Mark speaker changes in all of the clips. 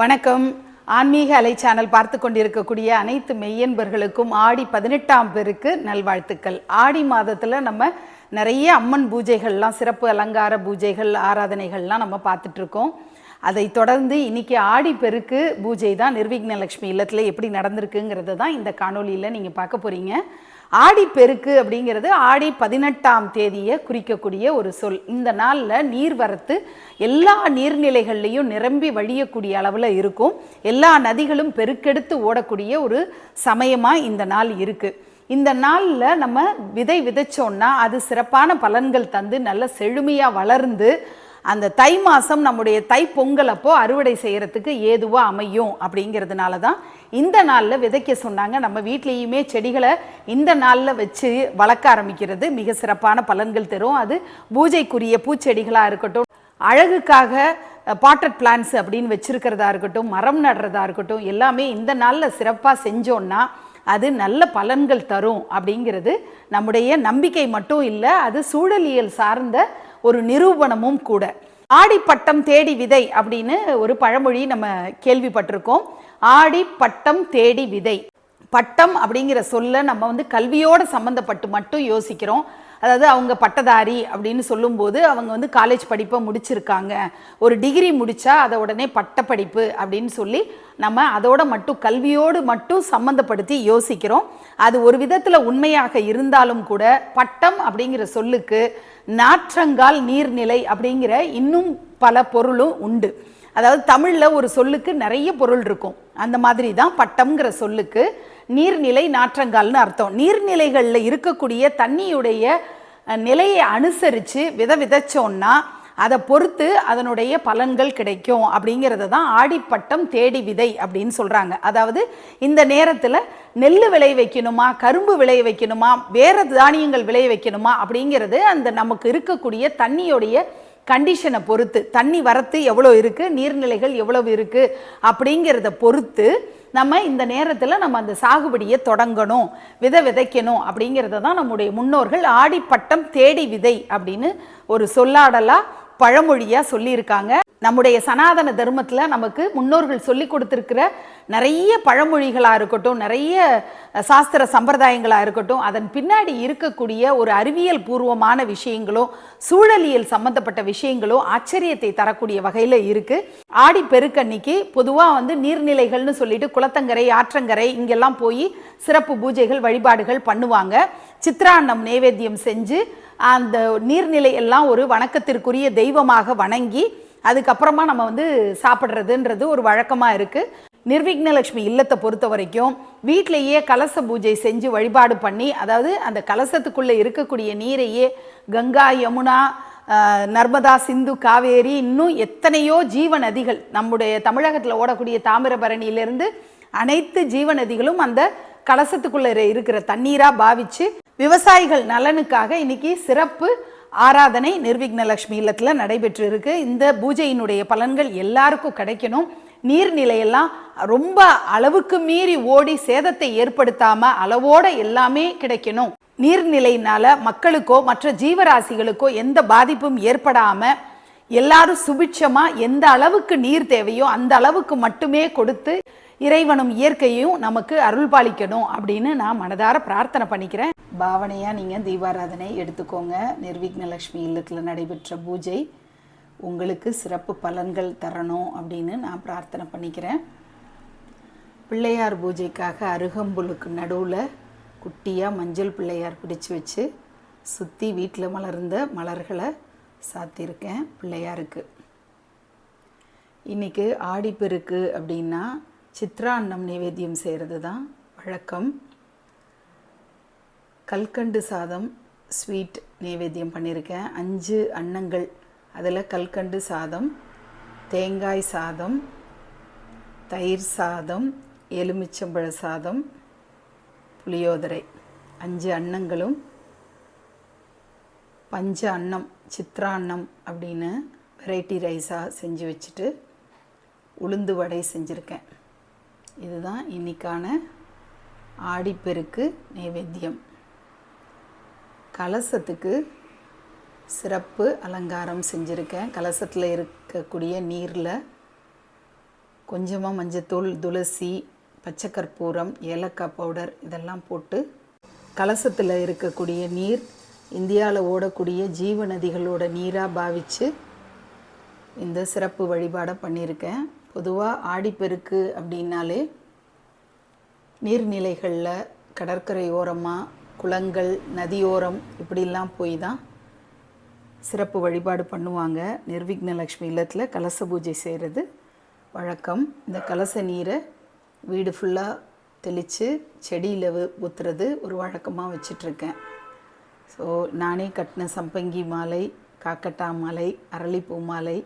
Speaker 1: வணக்கம். ஆன்மீக அலை சேனல் பார்த்து கொண்டிருக்கக்கூடிய அனைத்து மெய்யன்பர்களுக்கும் ஆடி பதினெட்டாம் பேருக்கு நல்வாழ்த்துக்கள். ஆடி மாதத்தில் நம்ம நிறைய அம்மன் பூஜைகள்லாம் சிறப்பு அலங்கார பூஜைகள் ஆராதனைகள்லாம் நம்ம பார்த்துட்ருக்கோம் அதை தொடர்ந்து இன்னைக்கு ஆடி பெருக்கு பூஜை தான் நிர்விக்னலக்ஷ்மி இல்லத்தில் எப்படி நடந்திருக்குங்கிறது தான் இந்த காணொளியில் நீங்கள் பார்க்க போகிறீங்க ஆடி பெருக்கு அப்படிங்கிறது ஆடி பதினெட்டாம் தேதியை குறிக்கக்கூடிய ஒரு சொல். இந்த நாளில் நீர்வரத்து எல்லா நீர்நிலைகள்லையும் நிரம்பி வழியக்கூடிய அளவில் இருக்கும். எல்லா நதிகளும் பெருக்கெடுத்து ஓடக்கூடிய ஒரு சமயமாக இந்த நாள் இருக்குது இந்த நாளில் நம்ம விதை விதைச்சோன்னா அது சிறப்பான பலன்கள் தந்து நல்ல செழுமையாக வளர்ந்து அந்த தை மாதம் நம்முடைய தை பொங்கல் அப்போ அறுவடை செய்கிறதுக்கு ஏதுவாக அமையும் அப்படிங்கிறதுனால தான் இந்த நாளில் விதைக்க சொன்னாங்க. நம்ம வீட்லேயுமே செடிகளை இந்த நாளில் வச்சு வளர்க்க ஆரம்பிக்கிறது. மிக சிறப்பான பலன்கள் தரும். அது பூஜைக்குரிய பூச்செடிகளாக இருக்கட்டும் அழகுக்காக பாட்டட் பிளான்ஸ் அப்படின்னு வச்சிருக்கிறதா இருக்கட்டும் மரம் நடுறதா இருக்கட்டும் எல்லாமே இந்த நாளில் சிறப்பாக செஞ்சோன்னா அது நல்ல பலன்கள் தரும் அப்படிங்கிறது நம்முடைய நம்பிக்கை மட்டும் இல்லை அது சூழலியல் சார்ந்த ஒரு நிரூபணமும் கூட. ஆடிப்பட்டம் தேடி விதை அப்படின்னு ஒரு பழமொழி நம்ம கேள்விப்பட்டிருக்கோம். ஆடி பட்டம் தேடி விதை. பட்டம் அப்படிங்கிற சொல்ல நம்ம வந்து கல்வியோட சம்மந்தப்பட்டு மட்டும் யோசிக்கிறோம். அதாவது அவங்க பட்டதாரி அப்படின்னு சொல்லும்போது அவங்க வந்து காலேஜ் படிப்பை முடிச்சிருக்காங்க. ஒரு டிகிரி முடித்தா அதை உடனே பட்டப்படிப்பு அப்படின்னு சொல்லி நம்ம அதோட மட்டும் கல்வியோடு மட்டும் சம்மந்தப்படுத்தி யோசிக்கிறோம். அது ஒரு விதத்தில் உண்மையாக இருந்தாலும் கூட பட்டம் அப்படிங்கிற சொல்லுக்கு நாற்றங்கால் நீர்நிலை அப்படிங்கிற இன்னும் பல பொருளும் உண்டு. அதாவது தமிழில் ஒரு சொல்லுக்கு நிறைய பொருள் இருக்கும். அந்த மாதிரி தான் பட்டம்ங்கிற சொல்லுக்கு நீர்நிலை நாற்றங்கால்னு அர்த்தம். நீர்நிலைகளில் இருக்கக்கூடிய தண்ணியுடைய நிலையை அனுசரித்து வித விதைச்சோன்னா அதை பொறுத்து அதனுடைய பலன்கள் கிடைக்கும் அப்படிங்கிறத தான் ஆடிப்பட்டம் தேடி விதை அப்படின்னு சொல்கிறாங்க அதாவது இந்த நேரத்தில் நெல் விளைய வைக்கணுமா கரும்பு விளைய வைக்கணுமா வேறு தானியங்கள் விளைய வைக்கணுமா அப்படிங்கிறது அந்த நமக்கு இருக்கக்கூடிய தண்ணியுடைய கண்டிஷனை பொறுத்து. தண்ணி வரத்து எவ்வளோ இருக்குது நீர்நிலைகள் எவ்வளவு இருக்குது அப்படிங்கிறத பொறுத்து நம்ம இந்த நேரத்தில் நம்ம அந்த சாகுபடியை தொடங்கணும் விதை விதைக்கணும் அப்படிங்கிறத தான் நம்முடைய முன்னோர்கள் ஆடிப்பட்டம் தேடி விதை அப்படின்னு ஒரு சொல்லாடலாக பழமொழியாக சொல்லியிருக்காங்க. நம்முடைய சனாதன தர்மத்தில் நமக்கு முன்னோர்கள் சொல்லி கொடுத்துருக்கிற நிறைய பழமொழிகளாக இருக்கட்டும் நிறைய சாஸ்திர சம்பிரதாயங்களாக இருக்கட்டும் அதன் பின்னாடி இருக்கக்கூடிய ஒரு அறிவியல் பூர்வமான விஷயங்களோ சூழலியல் சம்பந்தப்பட்ட விஷயங்களோ ஆச்சரியத்தை தரக்கூடிய வகையில் இருக்குது ஆடி பெருக்கன்னைக்கு பொதுவாக வந்து நீர்நிலைகள்னு சொல்லிட்டு குளத்தங்கரை ஆற்றங்கரை இங்கெல்லாம் போய் சிறப்பு பூஜைகள் வழிபாடுகள் பண்ணுவாங்க. சித்ராண்ணம் நைவேத்தியம் செஞ்சு அந்த நீர்நிலை எல்லாம் ஒரு வணக்கத்திற்குரிய தெய்வமாக வணங்கி அதுக்கப்புறமா நம்ம வந்து சாப்பிட்றதுன்றது ஒரு வழக்கமாக இருக்குது நிர்விக்னலட்சுமி இல்லத்தை பொறுத்த வரைக்கும் வீட்டிலேயே கலச பூஜை செஞ்சு வழிபாடு பண்ணி அதாவது அந்த கலசத்துக்குள்ளே இருக்கக்கூடிய நீரையே கங்கா யமுனா நர்மதா சிந்து காவேரி இன்னும் எத்தனையோ ஜீவ நதிகள் நம்முடைய தமிழகத்தில் ஓடக்கூடிய தாமிரபரணியிலிருந்து அனைத்து ஜீவ நதிகளும் அந்த கலசத்துக்குள்ளே இருக்கிற தண்ணீராக பாவிச்சு விவசாயிகள் நலனுக்காக இன்னைக்கு சிறப்பு ஆராதனை நிர்விக்னலக்ஷ்மி இல்லத்தில் நடைபெற்று இருக்கு இந்த பூஜையினுடைய பலன்கள் எல்லாருக்கும் கிடைக்கணும். நீர்நிலையெல்லாம் ரொம்ப அளவுக்கு மீறி ஓடி சேதத்தை ஏற்படுத்தாம அளவோட எல்லாமே கிடைக்கணும். நீர்நிலையினால மக்களுக்கோ மற்ற ஜீவராசிகளுக்கோ எந்த பாதிப்பும் ஏற்படாம எல்லாரும் சுபிட்சமா எந்த அளவுக்கு நீர் தேவையோ அந்த அளவுக்கு மட்டுமே கொடுத்து இறைவனும் இயற்கையும் நமக்கு அருள் பாலிக்கணும் அப்படின்னு நான் மனதார பிரார்த்தனை பண்ணிக்கிறேன். பாவனையாக நீங்கள் தீபாராதனை எடுத்துக்கோங்க. நிர்விக்னலக்ஷ்மி இல்லத்தில் நடைபெற்ற பூஜை உங்களுக்கு சிறப்பு பலன்கள் தரணும் அப்படின்னு நான் பிரார்த்தனை பண்ணிக்கிறேன். பிள்ளையார் பூஜைக்காக அருகம்புலுக்கு நடுவில் குட்டியாக மஞ்சள் பிள்ளையார் பிடிச்சு வச்சு சுற்றி வீட்டில் மலர்ந்த மலர்களை சாத்தியிருக்கேன் பிள்ளையாருக்கு. இன்றைக்கி ஆடிப்பெருக்கு அப்படின்னா சித்ராண்ணம் நைவேத்தியம் செய்கிறது தான் வழக்கம். கல்கண்டு சாதம் ஸ்வீட் நைவேத்தியம் பண்ணியிருக்கேன். அஞ்சு அன்னங்கள் அதில் கல்கண்டு சாதம் தேங்காய் சாதம் தயிர் சாதம் எலுமிச்சம்பழ சாதம் புளியோதரை. அஞ்சு அன்னங்களும் பஞ்ச அன்னம் சித்ரா அன்னம் அப்படின்னு வெரைட்டி ரைஸாக செஞ்சு வச்சுட்டு உளுந்து வடை செஞ்சுருக்கேன். இதுதான் இன்னைக்கான ஆடிப்பெருக்கு நைவேத்தியம். கலசத்துக்கு சிறப்பு அலங்காரம் செஞ்சுருக்கேன். கலசத்தில் இருக்கக்கூடிய நீரில் கொஞ்சமாக மஞ்சத்தூள் துளசி பச்சை கற்பூரம் ஏலக்காய் பவுடர் இதெல்லாம் போட்டு கலசத்தில் இருக்கக்கூடிய நீர் இந்தியாவில் ஓடக்கூடிய ஜீவ நதிகளோட நீராக பாவித்து இந்த சிறப்பு வழிபாடை பண்ணியிருக்கேன் பொதுவாக ஆடிப்பெருக்கு அப்படின்னாலே நீர்நிலைகளில் கடற்கரை ஓரமாக குளங்கள் நதியோரம் இப்படிலாம் போய் தான் சிறப்பு வழிபாடு பண்ணுவாங்க. நிர்விக்னலக்ஷ்மி இல்லத்தில் கலச பூஜை செய்கிறது வழக்கம். இந்த கலச நீரை வீடு ஃபுல்லாக தெளித்து செடியில் ஊற்றுறது ஒரு வழக்கமாக வச்சிட்ருக்கேன். ஸோ நானே கட்டின சம்பங்கி மாலை காக்கட்டா மாலை அரளிப்பூ மாலை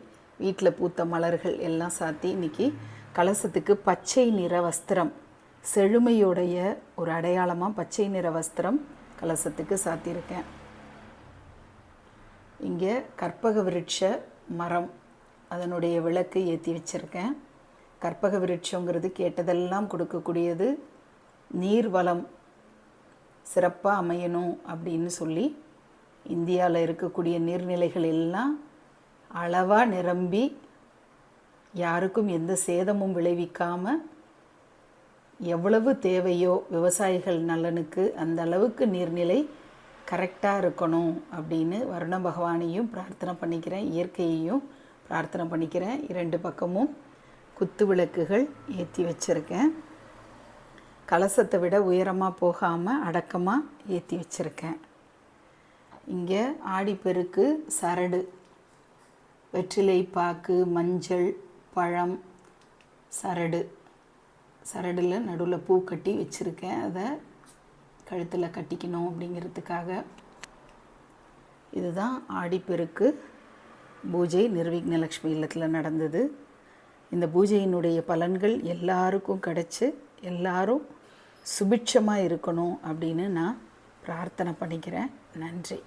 Speaker 1: வீட்டில் பூத்த மலர்கள் எல்லாம் சாத்தி இன்றைக்கி கலசத்துக்கு பச்சை நிற வஸ்திரம் செழுமையுடைய ஒரு அடையாளமாக பச்சை நிற வஸ்திரம் கலசத்துக்கு சாத்தியிருக்கேன். இங்கே கற்பக விருட்ச மரம் அதனுடைய விளக்கு ஏற்றி வச்சுருக்கேன். கற்பக விருட்சங்கிறது கேட்டதெல்லாம் கொடுக்கக்கூடியது நீர் வளம் சிறப்பாக அமையணும் அப்படின்னு சொல்லி இந்தியாவில் இருக்கக்கூடிய நீர்நிலைகள் எல்லாம் அளவாக நிரம்பி யாருக்கும் எந்த சேதமும் விளைவிக்காமல் எவ்வளவு தேவையோ விவசாயிகள் நலனுக்கு அந்த அளவுக்கு நீர்நிலை கரெக்டாக இருக்கணும் அப்படின்னு வருண பகவானையும் பிரார்த்தனை பண்ணிக்கிறேன் இயற்கையையும் பிரார்த்தனை பண்ணிக்கிறேன். இரண்டு பக்கமும் குத்து விளக்குகள் ஏற்றி வச்சுருக்கேன். கலசத்தை விட உயரமாக போகாமல் அடக்கமாக ஏற்றி வச்சுருக்கேன். இங்கே ஆடிப்பெருக்கு சரடு வெற்றிலை பாக்கு மஞ்சள் பழம் சரடு சரடில் நடுவில் பூ கட்டி வச்சுருக்கேன். அதை கழுத்தில் கட்டிக்கணும் அப்படிங்கிறதுக்காக. இதுதான் ஆடிப்பெருக்கு பூஜை நிர்விக்னலக்ஷ்மி இல்லத்தில் நடந்தது. இந்த பூஜையினுடைய பலன்கள் எல்லாருக்கும் கிடச்சி எல்லாரும் சுபிட்சமாக இருக்கணும் அப்படின்னு நான் பிரார்த்தனை பண்ணிக்கிறேன். நன்றி.